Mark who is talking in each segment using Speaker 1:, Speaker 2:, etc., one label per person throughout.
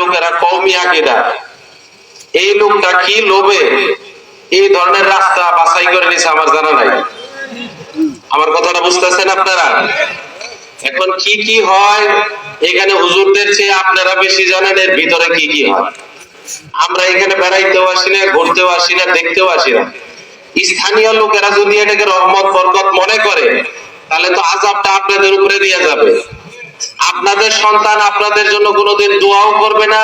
Speaker 1: লোকেরা কৌমি আকিদা। এই লোকটা কি লোভে এই ধরনের রাস্তা বাছাই করে নিছে আমার জানা নাই। আমার কথাটা বুঝতেছেন আপনারা? এখন কি কি হয়? এখানে হুজুরদের চেয়ে আপনারা বেশি জানেন, এর ভিতরে কি কি হয়? আমরা এখানে বেড়াইতেও আসি না, ঘুরতেও আসি না, দেখতেও আসি না। স্থানীয় লোকেরা যদি এটাকে রহমত, বরকত মনে করে, তাহলে তো আজাবটা আপনাদের উপরে দিয়ে যাবে। আপনাদের সন্তান আপনাদের জন্য কোনোদিন দোয়াও করবে না,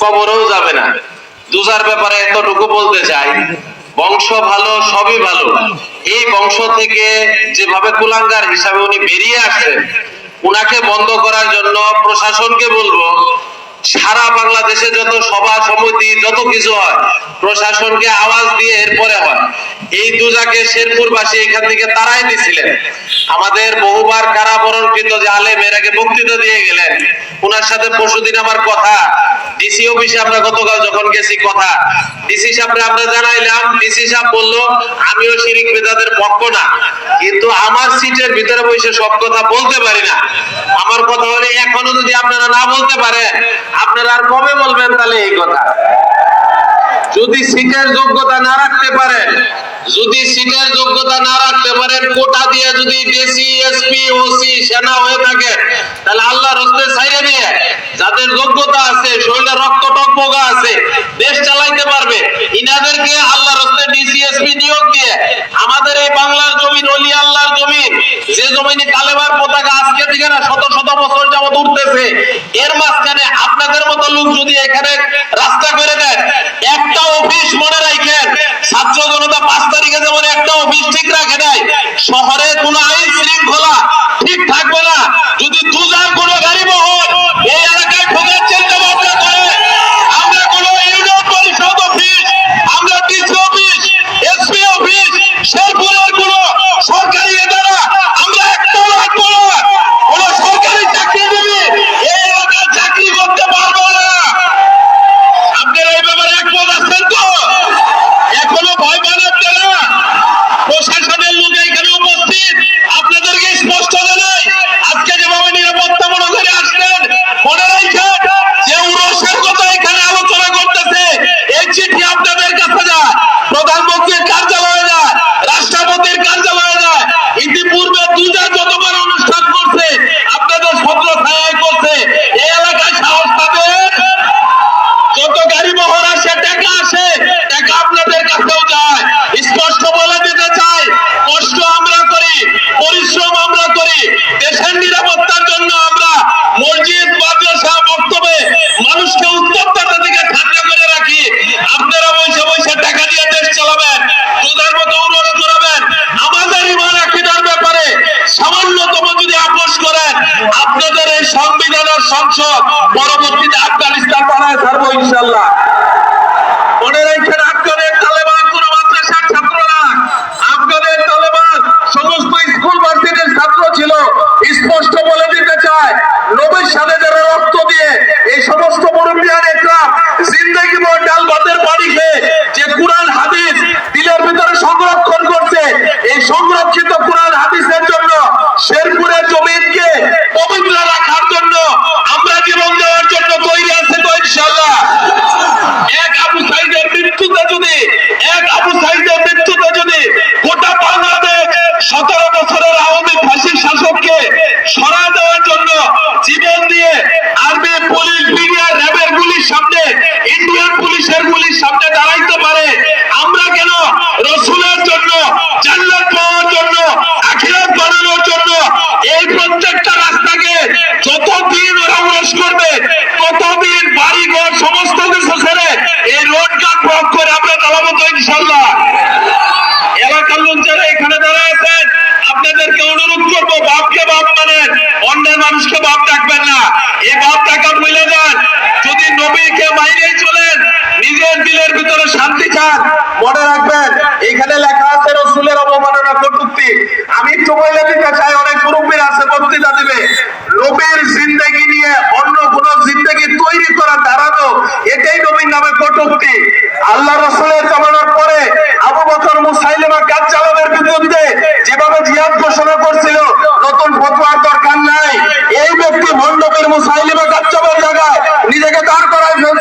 Speaker 1: কবরেও যাবে না। দুজার ব্যাপারে এতটুকু বলতে চাই, বংশ ভালো, সবই ভালো। এই বংশ থেকে যেভাবে কুলাঙ্গার হিসাবে উনি বেরিয়ে আসছেন ওনাকে বন্ধ করার জন্য প্রশাসনকে বলব সারা বাংলাদেশে যত সভা, সমিতি, যত কিছু হয়, প্রশাসনকে আওয়াজ দিয়ে এরপরে হয়। এই দুজাকে শেরপুরবাসী এখান থেকে তারাই দিছিলেন। আমাদের বহুবার কারাবরণকৃত যে আলেম, এর আগে বক্তৃতা দিয়ে গেলেন। ওনার সাথে পরশুদিন আমার কথা। ডিসি অফিসে আমরা গতকাল যখন গেছি কথা ডিসি সাহেবরে আমরা জানাইলাম ডিসি সাহেব বলল, আমিও শিরিক বেদাদের পক্ষ না, কিন্তু আমার সিটের ভিতরে বসে সব কথা বলতে পারি না। আমার কথা হলে এখনও যদি আপনারা না বলতে পারেন, আপনারা আর কবে বলবেন তাহলে এই কথা? যদি সিটের যোগ্যতা না রাখতে পারেন, যদি সিটের যোগ্যতা না রাখতে পারেন কোটা দিয়ে যদি ডিসি এসপি, ওসি, সেনা হয়ে থাকে, তাহলে আল্লাহ রস্তে ছাইরে দিয়ে যাদের যোগ্যতা আছে, শরীরে রক্ত টকবগা আছে, দেশ চালাইতে পারবে। ইনাদেরকে আল্লাহ রস্তে ডিসি, এসপি নিয়োগ দিয়ে আমাদের এই বাংলার জমিন, অলি আল্লাহর জমিন, যে জমিনে তালেবার পতাকা আজকে থেকে না শত শত বছর যাবত উঠতেছে, এর মাঝখানে আপনাদের মতো লোক যদি এখানে রাস্তা করে দেন একটা অফিস মনে রাখেন ছাত্র জনতা পাঁচ তারিখে যেমন একটা অফিস শহরে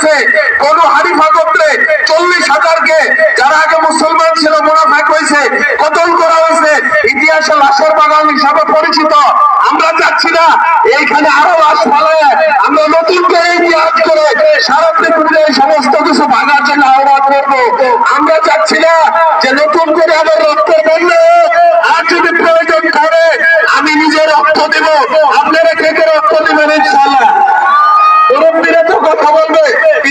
Speaker 2: ফেলছে কোন হারিফা গোত্রে চল্লিশ হাজারকে, যারা আগে মুসলমান ছিল, মুনাফাক হয়েছে, কতল করা হয়েছে, ইতিহাসে লাশের বাগান হিসাবে পরিচিত। আমরা চাচ্ছি না, এইখানে আরও লাশ ফালায়। আমরা নতুন করে ইতিহাস করে সারা পৃথিবীতে এই সমস্ত কিছু ভাঙার জন্য আহ্বান করব। আমরা চাচ্ছি না যে নতুন করে আবার রক্ত বললে আর যদি প্রয়োজন করে আমি নিজে রক্ত দেব। আপনারা কে রক্ত দেবেন ইনশাল্লাহ মুরব্বীরা তো কথা বলবে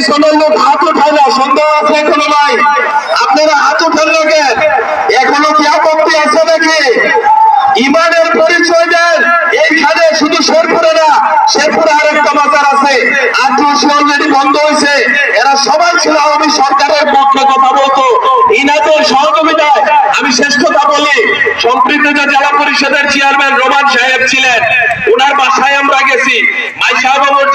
Speaker 2: পিছনের লোক হাত উঠায় না, সন্দেহ আছে এখনও নাই। আপনারা হাত উঠান না কেন? এখনও কি আপত্তি আছে নাকি? ইমানের পরিচয় দেন। এইখানে শুধু শেরপুরে না, শেরপুরে আরেকটা বাজার আছে। আট্রাসি অলরেডি বন্ধ হয়েছে। এরা সবাই ছিল আওয়ামী সরকারের পক্ষে কথা বলতো। ইনাদের সহযোগিতায় আমি কথা বলি, সম্পৃক্ত জেলা পরিষদের চেয়ারম্যান রোমান সাহেব ছিলেন ওনার বাসায় আমরা গেছি।